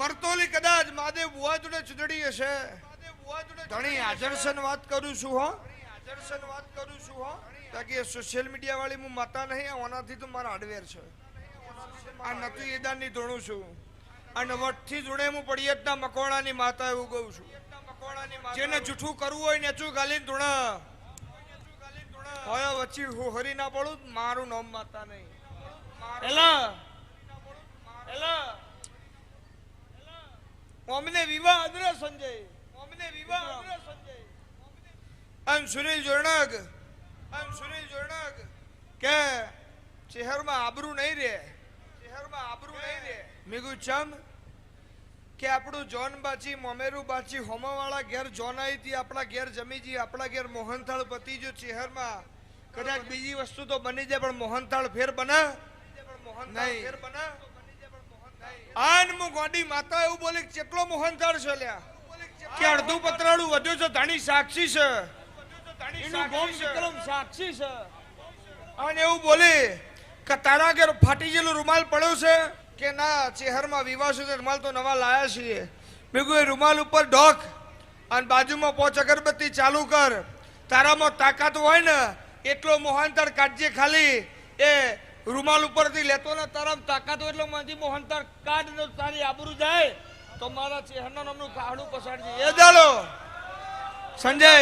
મરતોલી કદાચ મહાદેવ બુઆ જોડે ચૂંટણી હશે. ઘણી હાજરસન વાત કરું છું હો. હાજરસન વાત કરું છું હો તાકી સોશિયલ મીડિયા વાળી હું માતા નહીં ઓનાથી તો મારા હાર્ડવેર છે. આ નતું એદાનની ધોણું છું. અને વટથી જોડે હું પડિયતના મકોડાની માતા એવું કહું છું. જેને જૂઠું કરવું હોય ને ચું ગાલી ધોણા. હોય વચ્ચે હું હરી ના પડું, મારું નામ માતા નહીં. એલા અમને વિવાહ અદ્ર સંજય. અમને વિવાહ અદ્ર સંજય. આમ સુનિલ જોરણક આમ સુનિલ જોરણક કે શહેરમાં આબરૂ નહીં રહે. શહેરમાં આબરૂ નહીં રહે. મેગુ ચમ કે આપણું જોન બાચી મોમેરું બાચી હોમાવાળા ઘેર જોન આવી હતી આપણા ઘેર જમીજી આપણા ઘેર મોહનથાળ પતી જો ચહેરમાં. કદાચ બીજી વસ્તુ તો બની જાય પણ મોહનથાળ ફેર બના. નહીં. ફેર બના. આન મુ ગોડી માતા એવું બોલે કેટલો મોહનથાળ છે લ્યા? કે અડધું પતરાળું વધ્યું છે ધાણી સાક્ષી છે. એનું ગોમ વિક્રમ સાક્ષી છે. અને એવું બોલે કે તારા ઘેર ફાટી ગયેલું રૂમાલ પડ્યો છે? કે ના ચહેરમાં વિવાહ છે રૂમાલ તો નવા લાયા છીએ. મેં એ રૂમાલ ઉપર ઢોક અને બાજુમાં પોચ અગરબત્તી ચાલુ કર. તારામાં તાકાત હોય ને એટલો મોહનતાળ કાઢજે ખાલી. એ રૂમાલ ઉપરથી લેતો ને તરફ તાકાત હોય એટલો માંથી મોહનતાળ કાઢ ને તારી આબરૂ જાય. તો મારા ચહેરના નામનું કાહડું પસાડજે એ ચાલો સંજય.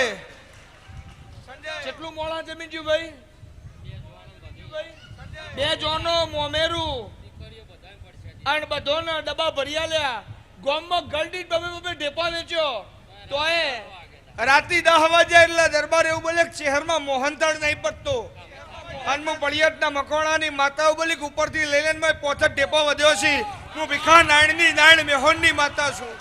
સંજય. કેટલું મોડા જમીન જ્યું ભાઈ? બે જોનો મોમેરું. અને બધોને ડબ્બા ભર્યા લ્યા ગોમમાં ગલડી બબે બબે ઢેપા વેચ્યો. તો એ રાતી દહ વાગે એટલે દરબાર એવું બોલે શહેરમાં મોહનતાળ નહીં પડતો. અને હું પડિયાતના મકોણાની માતાઓ બોલી ઉપરથી લઈ લઈને મેં ટેપો વધ્યો છે. હું ભીખા નાયણની નાયણ મેહોનની માતા છું.